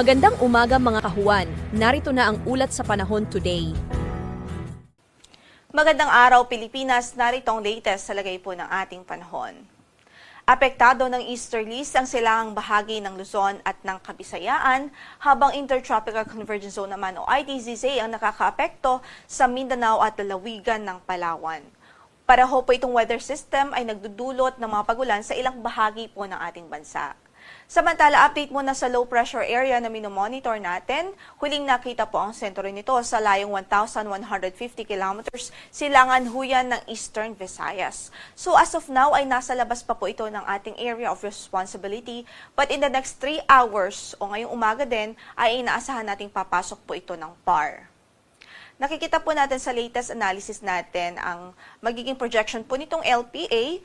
Magandang umaga mga kahuan. Narito na ang ulat sa panahon today. Magandang araw Pilipinas, narito ang latest sa lagay po ng ating panahon. Apektado ng easterlies ang silangang bahagi ng Luzon at ng Kabisayaan, habang Intertropical Convergence Zone naman o ITZZ ang nakakaapekto sa Mindanao at lalawigan ng Palawan. Pareho po itong weather system ay nagdudulot ng mga pagulan sa ilang bahagi po ng ating bansa. Samantala, update muna sa low pressure area na minomonitor natin. Huling nakita po ang sentro nito sa layong 1,150 kilometers silangan huyan ng Eastern Visayas. So as of now ay nasa labas pa po ito ng ating area of responsibility but in the next 3 hours o ngayong umaga din ay inaasahan nating papasok po ito ng PAR. Nakikita po natin sa latest analysis natin ang magiging projection po nitong LPA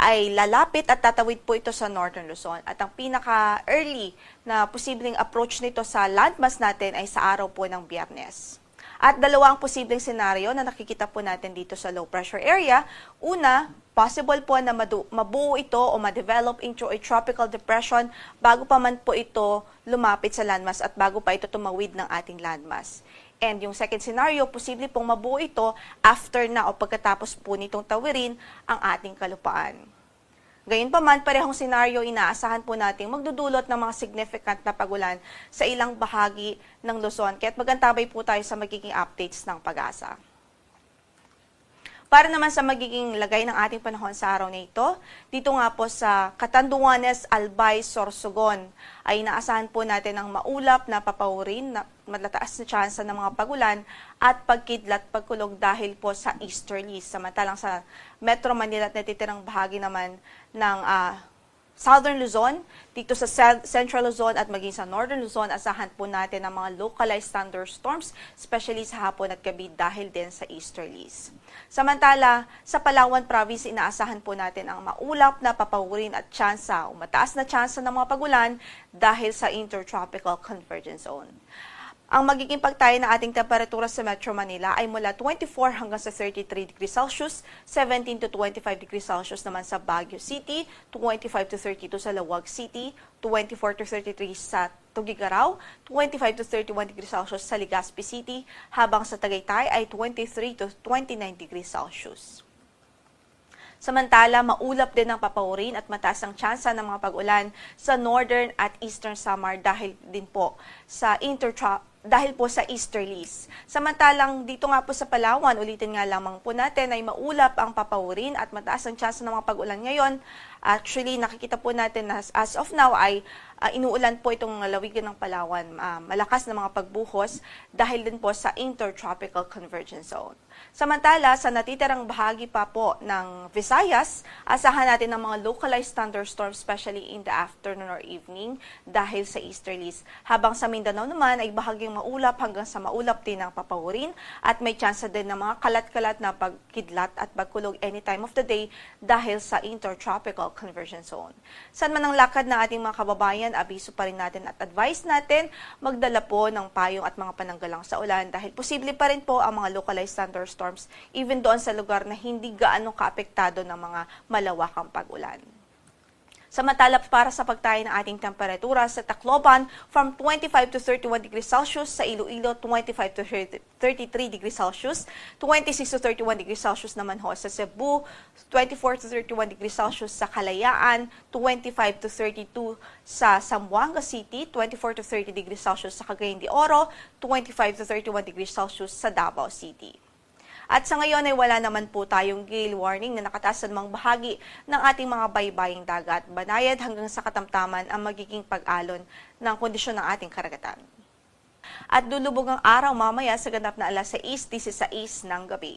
ay lalapit at tatawid po ito sa Northern Luzon. At ang pinaka-early na posibleng approach nito sa landmass natin ay sa araw po ng biyernes. At dalawa ang posibleng senaryo na nakikita po natin dito sa low pressure area. Una, possible po na mabuo ito o ma-develop into a tropical depression bago pa man po ito lumapit sa landmass at bago pa ito tumawid ng ating landmass. And yung second scenario, posible pong mabuo ito after na o pagkatapos po nitong tawirin ang ating kalupaan. Gayunpaman, parehong senaryo inaasahan po natin magdudulot ng mga significant na pagulan sa ilang bahagi ng Luzon. Kaya't magantabay po tayo sa magiging updates ng pag-asa. Para naman sa magiging lagay ng ating panahon sa araw na ito, dito nga po sa Catanduanes, Albay, Sorsogon, ay inaasahan po natin ang maulap na papaurin na malataas na tsansa ng mga pagulan at pagkidlat pagkulog dahil po sa easterlies. Samantalang sa Metro Manila at natitirang bahagi naman ng ah, Southern Luzon, dito sa Central Luzon at maging sa Northern Luzon, asahan po natin ang mga localized thunderstorms, especially sa hapon at gabi dahil din sa easterlies. Samantala, sa Palawan Province, inaasahan po natin ang maulap na papawurin at tsansa o mataas na tsansa ng mga pagulan dahil sa Intertropical Convergence Zone. Ang magiging pagtayo ng ating temperatura sa Metro Manila ay mula 24 hanggang sa 33 degrees Celsius, 17 to 25 degrees Celsius naman sa Baguio City, 25 to 32 sa Lawag City, 24 to 33 sa Tugigaraw, 25 to 31 degrees Celsius sa Legazpi City, habang sa Tagaytay ay 23 to 29 degrees Celsius. Samantala, maulap din ang papaurin at mataas ang tsansa ng mga pag-ulan sa northern at eastern Samar dahil din po sa intertro- dahil po sa easterlies. Samantalang dito nga po sa Palawan, ulitin nga lamang po natin ay maulap ang papaurin at mataas ang tsansa ng mga pag-ulan ngayon. Actually, nakikita po natin na as of now ay ah, inuulan po itong lawigan ng Palawan. Ah, malakas na mga pagbuhos dahil din po sa intertropical convergence zone. Samantala, sa natitirang bahagi pa po ng Visayas, asahan natin ang mga localized thunderstorms, especially in the afternoon or evening dahil sa easterlies. Habang sa Mindanao naman ay bahagyang maulap hanggang sa maulap din ang papawurin at may chance din ng mga kalat-kalat na pagkidlat at pagkulog any time of the day dahil sa intertropical convergence zone. Saan man ang lakad ng ating mga kababayan, abiso pa rin natin at advice natin, magdala po ng payong at mga pananggalang sa ulan dahil posible pa rin po ang mga localized thunderstorms even doon sa lugar na hindi gaano kaapektado ng mga malawakang pag-ulan. Samantala para sa pagtayo ng ating temperatura sa Tacloban from 25 to 31 degrees Celsius, sa Iloilo 25 to 30 33 degrees Celsius, 26 to 31 degrees Celsius naman ho sa Cebu, 24 to 31 degrees Celsius sa Kalayaan, 25 to 32 sa Zamboanga City, 24 to 30 degrees Celsius sa Cagayan de Oro, 25 to 31 degrees Celsius sa Davao City. At sa ngayon ay wala naman po tayong gale warning na nakataas sa mga bahagi ng ating mga baybaying dagat. Banayad hanggang sa katamtaman ang magiging pag-alon ng kondisyon ng ating karagatan. At lulubog ang araw mamaya sa ganap na alas 6, 16 ng gabi.